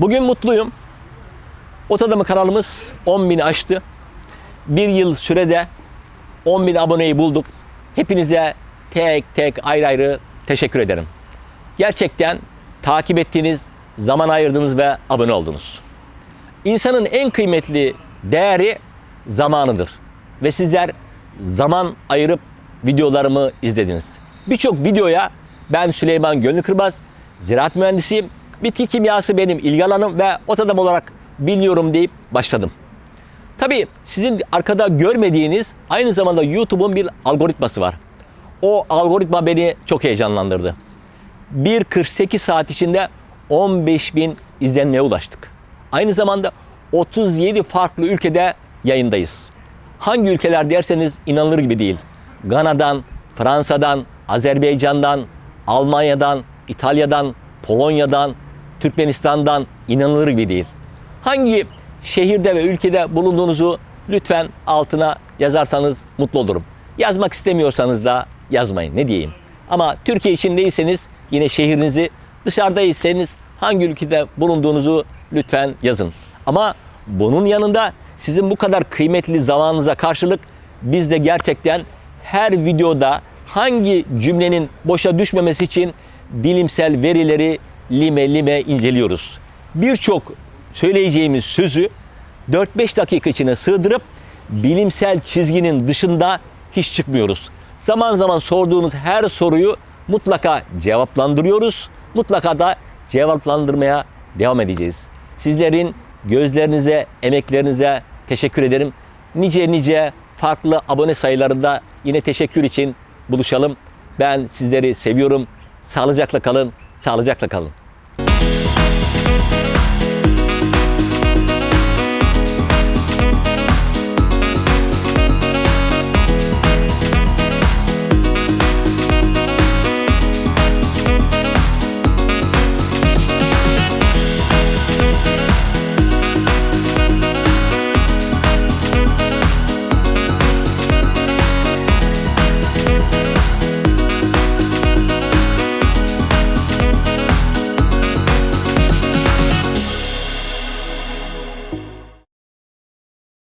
Bugün mutluyum. Otadamı kanalımız 10 bini aştı. Bir yıl sürede 10 bin aboneyi bulduk. Hepinize tek tek ayrı ayrı teşekkür ederim. Gerçekten takip ettiğiniz, zaman ayırdınız ve abone oldunuz. İnsanın en kıymetli değeri zamanıdır. Ve sizler zaman ayırıp videolarımı izlediniz. Birçok videoya ben Süleyman Gönül Kırbaz, ziraat mühendisiyim. Bitki kimyası benim ilgi alanım ve otadam olarak biliyorum deyip başladım. Tabii sizin arkada görmediğiniz aynı zamanda YouTube'un bir algoritması var. O algoritma beni çok heyecanlandırdı. 1.48 saat içinde 15 bin izlenmeye ulaştık. Aynı zamanda 37 farklı ülkede yayındayız. Hangi ülkeler derseniz inanılır gibi değil. Gana'dan, Fransa'dan, Azerbaycan'dan, Almanya'dan, İtalya'dan, Polonya'dan, Türkmenistan'dan inanılır gibi değil. Hangi şehirde ve ülkede bulunduğunuzu lütfen altına yazarsanız mutlu olurum. Yazmak istemiyorsanız da yazmayın ne diyeyim. Ama Türkiye içindeyseniz yine şehrinizi, dışarıdaysanız hangi ülkede bulunduğunuzu lütfen yazın. Ama bunun yanında sizin bu kadar kıymetli zamanınıza karşılık biz de gerçekten her videoda hangi cümlenin boşa düşmemesi için bilimsel verileri lime lime inceliyoruz. Birçok söyleyeceğimiz sözü 4-5 dakika içine sığdırıp bilimsel çizginin dışında hiç çıkmıyoruz. Zaman zaman sorduğunuz her soruyu mutlaka cevaplandırıyoruz. Mutlaka da cevaplandırmaya devam edeceğiz. Sizlerin gözlerinize, emeklerinize teşekkür ederim. Nice nice farklı abone sayılarında yine teşekkür için buluşalım. Ben sizleri seviyorum. Sağlıcakla kalın, sağlıcakla kalın. Thank you